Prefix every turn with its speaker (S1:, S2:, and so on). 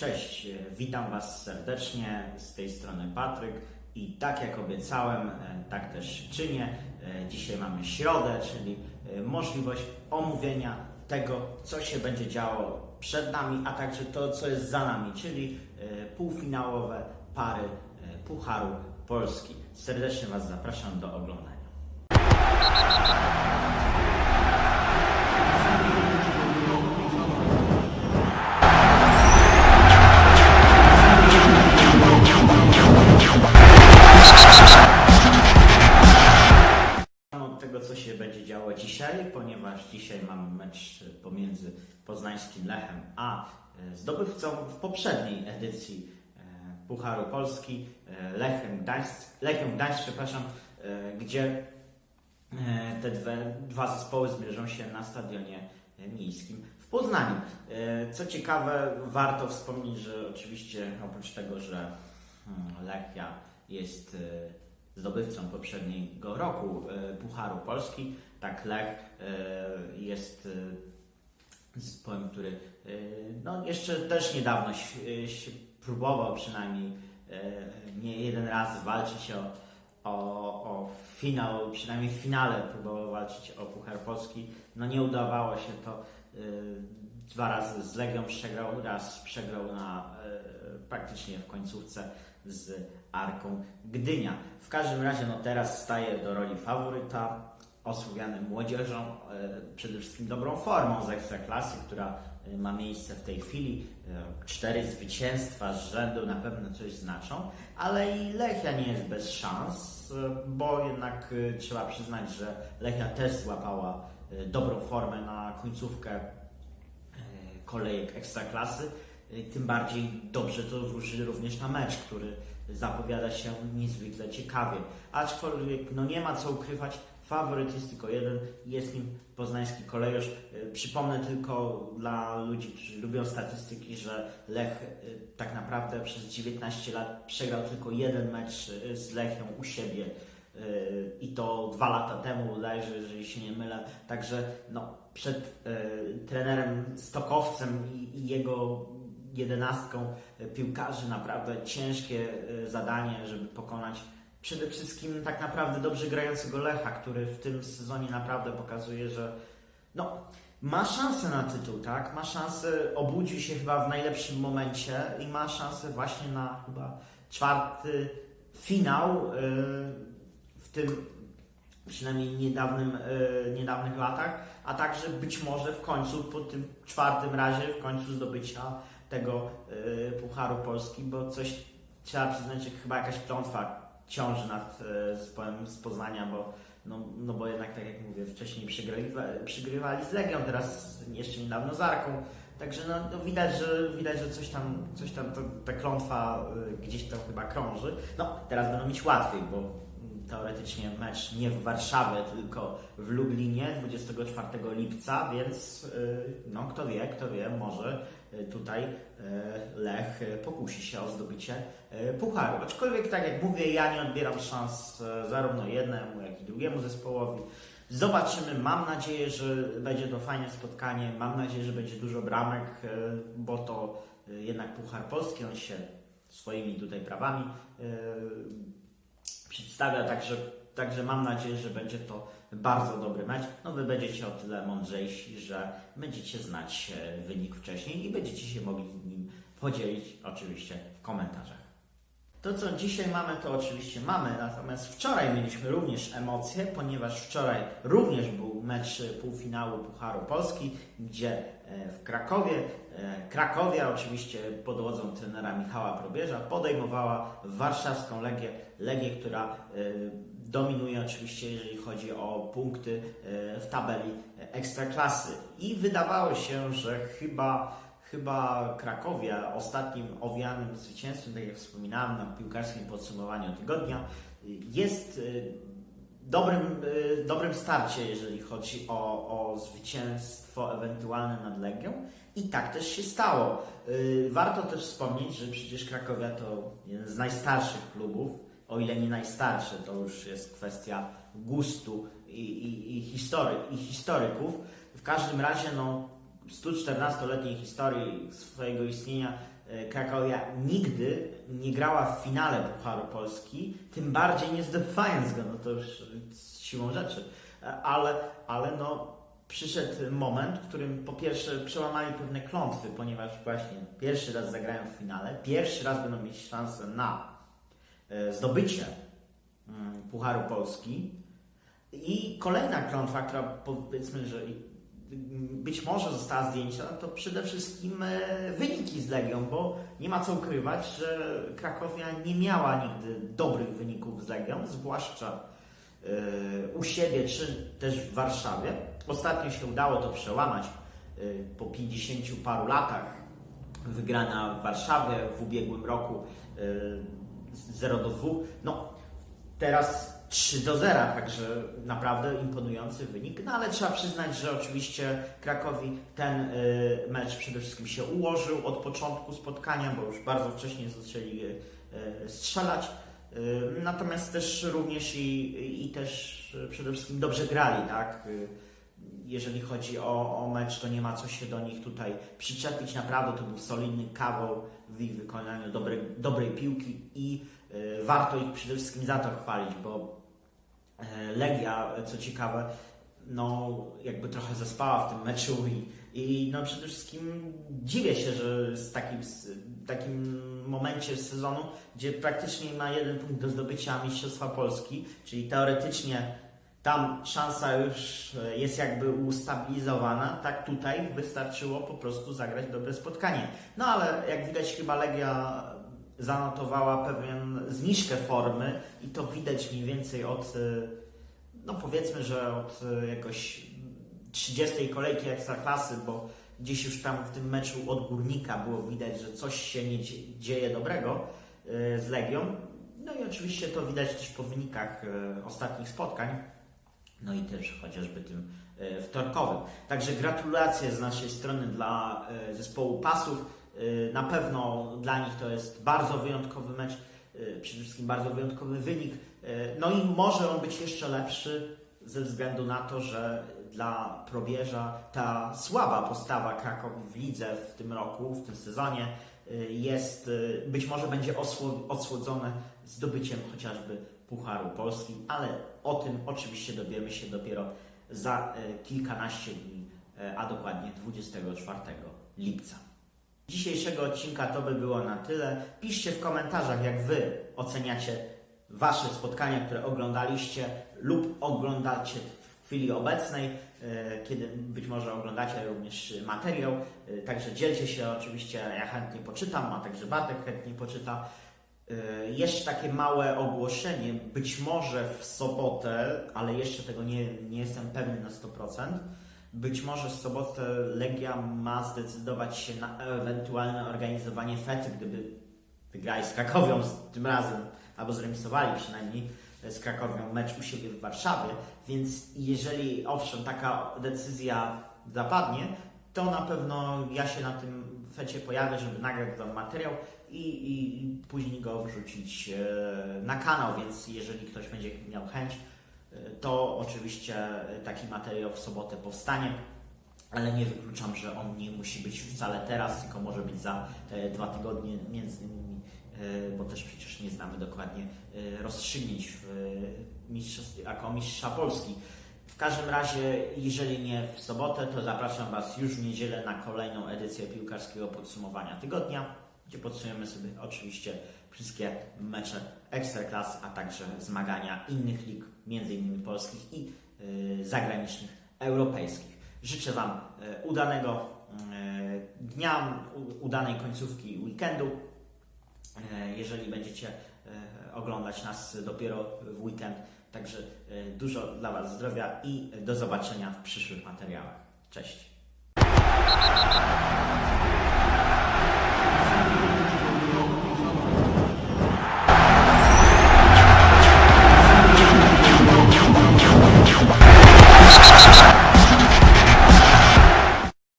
S1: Cześć, witam Was serdecznie. Z tej strony Patryk i tak jak obiecałem, e, tak też czynię. E, Dzisiaj mamy środę, czyli e, możliwość omówienia tego, co się będzie działo przed nami, a także to, co jest za nami, czyli półfinałowe pary Pucharu Polski. Serdecznie Was zapraszam do oglądania. Co się będzie działo dzisiaj, ponieważ dzisiaj mamy mecz pomiędzy poznańskim Lechem a e, zdobywcą w poprzedniej edycji e, Pucharu Polski e, Lechem Gdańsk, Lechem Gdańsk, przepraszam, gdzie te dwie, dwa zespoły zmierzą się na stadionie miejskim w Poznaniu. Co ciekawe, warto wspomnieć, że oczywiście oprócz tego, że hmm, Lechia jest zdobywcą poprzedniego roku e, Pucharu Polski, tak Lech e, jest e, zespołem, który no, jeszcze też niedawno się, próbował przynajmniej nie jeden raz walczyć o, o, o finał, przynajmniej w finale próbował walczyć o Puchar Polski. No nie udawało się to. Dwa razy z Legią przegrał, raz przegrał na praktycznie w końcówce z Arką Gdynia. W każdym razie no teraz staje do roli faworyta, osławiany młodzieżą, e, przede wszystkim dobrą formą z Ekstraklasy, która e, ma miejsce w tej chwili. E, Cztery zwycięstwa z rzędu na pewno coś znaczą, ale i Lechia nie jest bez szans, bo jednak trzeba przyznać, że Lechia też złapała dobrą formę na końcówkę kolejek ekstraklasy. E, Tym bardziej dobrze to wróży również na mecz, który zapowiada się niezwykle ciekawie. Aczkolwiek no nie ma co ukrywać, faworyt jest tylko jeden, jest nim poznański kolejorz. E, Przypomnę tylko dla ludzi, którzy lubią statystyki, że Lech e, tak naprawdę przez 19 lat przegrał tylko jeden mecz z Lechią u siebie. I to dwa lata temu bodajże, jeżeli się nie mylę. Także no, przed e, trenerem Stokowcem i, i jego jedenastką piłkarzy naprawdę ciężkie e, zadanie, żeby pokonać przede wszystkim tak naprawdę dobrze grającego Lecha, który w tym sezonie naprawdę pokazuje, że no, ma szansę na tytuł, tak? Ma szansę, obudził się chyba w najlepszym momencie i ma szansę właśnie na chyba czwarty finał e, w tym przynajmniej niedawnym, e, niedawnych latach, a także być może w końcu po tym czwartym razie, w końcu zdobycia tego e, Pucharu Polski, bo coś trzeba przyznać, że chyba jakaś klątwa ciąży nad e, zespołem z Poznania, bo no, no bo jednak tak jak mówię, wcześniej przegrywa, przygrywali z Legią, teraz jeszcze niedawno z Arką. Także no, no widać, że widać, że coś tam, coś tam to, ta klątwa y, gdzieś tam chyba krąży. No, teraz będą mieć łatwiej, bo mm, teoretycznie mecz nie w Warszawie, tylko w Lublinie 24 lipca, więc y, no kto wie, kto wie, może y, tutaj y, Lech y, pokusi się o zdobycie pucharu. Aczkolwiek tak jak mówię, ja nie odbieram szans zarówno jednemu, jak i drugiemu zespołowi. Zobaczymy. Mam nadzieję, że będzie to fajne spotkanie. Mam nadzieję, że będzie dużo bramek, e, bo to e, jednak Puchar Polski, on się swoimi tutaj prawami e, przedstawia, także, także mam nadzieję, że będzie to bardzo dobry mecz. No wy będziecie o tyle mądrzejsi, że będziecie znać e, wynik wcześniej i będziecie się mogli nim podzielić oczywiście w komentarzach. To, co dzisiaj mamy, to oczywiście mamy, natomiast wczoraj mieliśmy również emocje, ponieważ wczoraj również był mecz półfinału Pucharu Polski, gdzie e, w Krakowie, e, Krakowia oczywiście pod wodzą trenera Michała Probierza podejmowała warszawską Legię, Legię, która dominuje oczywiście, jeżeli chodzi o punkty e, w tabeli Ekstraklasy. I wydawało się, że chyba Chyba Krakowia ostatnim owianym zwycięstwem, tak jak wspominałem na piłkarskim podsumowaniu tygodnia, jest y, dobrym, dobrym starcie, jeżeli chodzi o, o zwycięstwo ewentualne nad Legią. I tak też się stało. Warto też wspomnieć, że przecież Krakowia to jeden z najstarszych klubów, o ile nie najstarszy, to już jest kwestia gustu i, i, i, history, i historyków. W każdym razie, no, 114-letniej historii swojego istnienia e, Krakowia nigdy nie grała w finale Pucharu Polski, tym bardziej nie zdobywając go, no to już siłą rzeczy. E, Ale, ale no, przyszedł moment, w którym po pierwsze przełamali pewne klątwy, ponieważ właśnie pierwszy raz zagrają w finale, pierwszy raz będą mieć szansę na zdobycie mm, Pucharu Polski i kolejna klątwa, która powiedzmy, że być może została zdjęta, to przede wszystkim e, wyniki z Legią, bo nie ma co ukrywać, że Krakowia nie miała nigdy dobrych wyników z Legią, zwłaszcza e, u siebie czy też w Warszawie. Ostatnio się udało to przełamać e, po 50 paru latach. Wygrana w Warszawie w ubiegłym roku e, 0 do 2. No, teraz 3 do 0, także naprawdę imponujący wynik. No ale trzeba przyznać, że oczywiście Krakowi ten y, mecz przede wszystkim się ułożył od początku spotkania, bo już bardzo wcześnie zaczęli y, strzelać. Y, Natomiast też również i, i też przede wszystkim dobrze grali, tak? Y, Jeżeli chodzi o, o mecz, to nie ma co się do nich tutaj przyczepić. Naprawdę to był solidny kawał w ich wykonaniu dobrej, dobrej piłki i y, warto ich przede wszystkim za to chwalić, bo e, Legia, co ciekawe, no jakby trochę zaspała w tym meczu i, i no przede wszystkim dziwię się, że z takim, z takim momencie sezonu, gdzie praktycznie ma jeden punkt do zdobycia Mistrzostwa Polski, czyli teoretycznie tam szansa już e, jest jakby ustabilizowana, tak tutaj wystarczyło po prostu zagrać dobre spotkanie. No ale jak widać chyba Legia zanotowała pewien zniżkę formy i to widać mniej więcej od, e, no powiedzmy, że od e, jakoś 30 kolejki Ekstraklasy, bo gdzieś już tam w tym meczu od Górnika było widać, że coś się nie dzie- dzieje dobrego z Legią. No i oczywiście to widać też po wynikach ostatnich spotkań, no i też chociażby tym e, wtorkowym. Także gratulacje z naszej strony dla e, zespołu Pasów. E, Na pewno dla nich to jest bardzo wyjątkowy mecz, przede wszystkim bardzo wyjątkowy wynik. No i może on być jeszcze lepszy ze względu na to, że dla probierza ta słaba postawa Krakowi w lidze w tym roku, w tym sezonie jest, być może będzie osło- zdobyciem chociażby Pucharu Polski, ale o tym oczywiście dowiemy się dopiero za y, kilkanaście dni, y, a dokładnie 24 lipca. Dzisiejszego odcinka to by było na tyle. Piszcie w komentarzach, jak Wy oceniacie Wasze spotkania, które oglądaliście lub oglądacie w chwili obecnej, e, kiedy być może oglądacie również materiał. E, Także dzielcie się oczywiście, ja chętnie poczytam, a także Bartek chętnie poczyta. E, Jeszcze takie małe ogłoszenie, być może w sobotę, ale jeszcze tego nie, nie jestem pewny na 100%. Być może w sobotę Legia ma zdecydować się na ewentualne organizowanie fety, gdyby wygrali z Krakowią tym razem, albo zremisowali przynajmniej z Krakowią mecz u siebie w Warszawie, więc jeżeli owszem taka decyzja zapadnie, to na pewno ja się na tym fecie pojawię, żeby nagrać wam materiał i, i, później go wrzucić e, na kanał, więc jeżeli ktoś będzie miał chęć, e, to oczywiście taki materiał w sobotę powstanie ale nie wykluczam, że on nie musi być wcale teraz, tylko może być za e, dwa tygodnie, między innymi, e, bo też przecież nie znamy dokładnie e, rozstrzygnięć w e, jako mistrza Polski. Każdym razie, jeżeli nie w sobotę, to zapraszam Was już w niedzielę na kolejną edycję piłkarskiego podsumowania tygodnia, gdzie podsumujemy sobie oczywiście wszystkie mecze Ekstraklasy, a także zmagania innych lig, innymi polskich i e, zagranicznych, europejskich. Życzę Wam e, udanego e, dnia, u- udanej końcówki weekendu. E, Jeżeli będziecie e, oglądać nas dopiero w weekend, Także e, dużo dla Was zdrowia i do zobaczenia w przyszłych materiałach. Cześć!